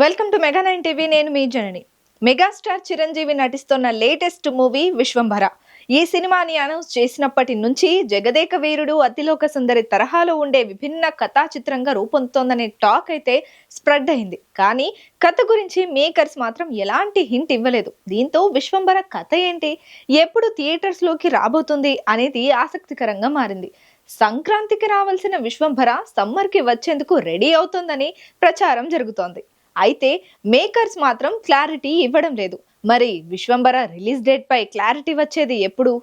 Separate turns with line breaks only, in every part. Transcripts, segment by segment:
Welcome to mega nine TV నేను మీ జనని. Megastar Chiranjeevi నటిస్తున్న లేటెస్ట్ మూవీ విశ్వంభర. ఈ సినిమాని అనౌన్స్ చేసినప్పటి నుంచి జగదేక వీరుడు అతిలోక సుందరి తరహాలో ఉండే విభిన్న కథా చిత్రంగా రూపొందుతోందనే టాక్ అయితే స్ప్రెడ్ అయింది కానీ కథ గురించి మేకర్స్ మాత్రం ఎలాంటి హింట్ ఇవ్వలేదు. దీంతో విశ్వంభర కథ ఏంటి ఎప్పుడు థియేటర్స్లోకి రాబోతుంది అనేది ఆసక్తికరంగా మారింది. సంక్రాంతికి రావాల్సిన విశ్వంభర సమ్మర్కి వచ్చేందుకు రెడీ అవుతుందని ప్రచారం జరుగుతోంది. అయితే మేకర్స్ మాత్రం క్లారిటీ ఇవ్వడం లేదు. మరి విశ్వంబర రిలీజ్ డేట్ పై క్లారిటీ వచ్చేది ఎప్పుడు?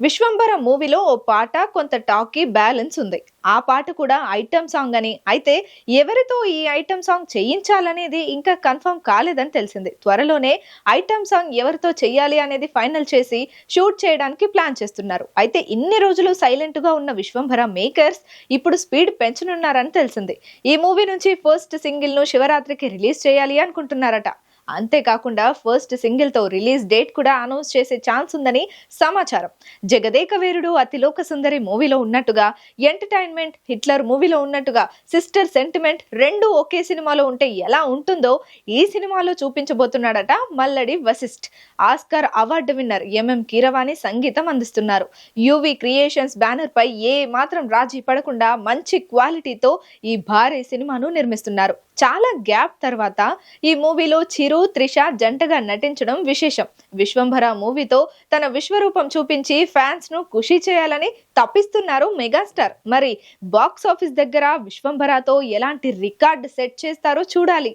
విశ్వంబర మూవీలో ఓ పాట కొంత టాకీ బ్యాలెన్స్ ఉంది. ఆ పాట కూడా ఐటమ్ సాంగ్ అని. అయితే ఎవరితో ఈ ఐటమ్ సాంగ్ చేయించాలనేది ఇంకా కన్ఫర్మ్ కాలేదని తెలిసింది. త్వరలోనే ఐటమ్ సాంగ్ ఎవరితో చేయాలి అనేది ఫైనల్ చేసి షూట్ చేయడానికి ప్లాన్ చేస్తున్నారు. అయితే ఇన్ని రోజులు సైలెంట్గా ఉన్న విశ్వంభర మేకర్స్ ఇప్పుడు స్పీడ్ పెంచనున్నారని తెలిసింది. ఈ మూవీ నుంచి ఫస్ట్ సింగిల్ను శివరాత్రికి రిలీజ్ చేయాలి అనుకుంటున్నారట. అంతేకాకుండా ఫస్ట్ సింగిల్తో రిలీజ్ డేట్ కూడా అనౌన్స్ చేసే ఛాన్స్ ఉందని సమాచారం. జగదేక వీరుడు అతిలోక సుందరి మూవీలో ఉన్నట్టుగా ఎంటర్టైన్మెంట్ హిట్లర్ మూవీలో ఉన్నట్టుగా సిస్టర్ సెంటిమెంట్ రెండు ఒకే సినిమాలో ఉంటే ఎలా ఉంటుందో ఈ సినిమాలో చూపించబోతున్నాడట Mallidi Vashisht. Oscar award winner MM Keeravani సంగీతం అందిస్తున్నారు. యువి క్రియేషన్స్ బ్యానర్ పై ఏ మాత్రం రాజీ పడకుండా మంచి క్వాలిటీతో ఈ భారీ సినిమాను నిర్మిస్తున్నారు. చాలా గ్యాప్ తర్వాత ఈ మూవీలో చిరు త్రిష జంటగా నటించడం విశేషం. విశ్వంభర మూవీతో తన విశ్వరూపం చూపించి ఫ్యాన్స్ను ఖుషి చేయాలని తప్పిస్తున్నారు మెగాస్టార్. మరి బాక్స్ ఆఫీస్ దగ్గర విశ్వంభరతో ఎలాంటి రికార్డ్ సెట్ చేస్తారో చూడాలి.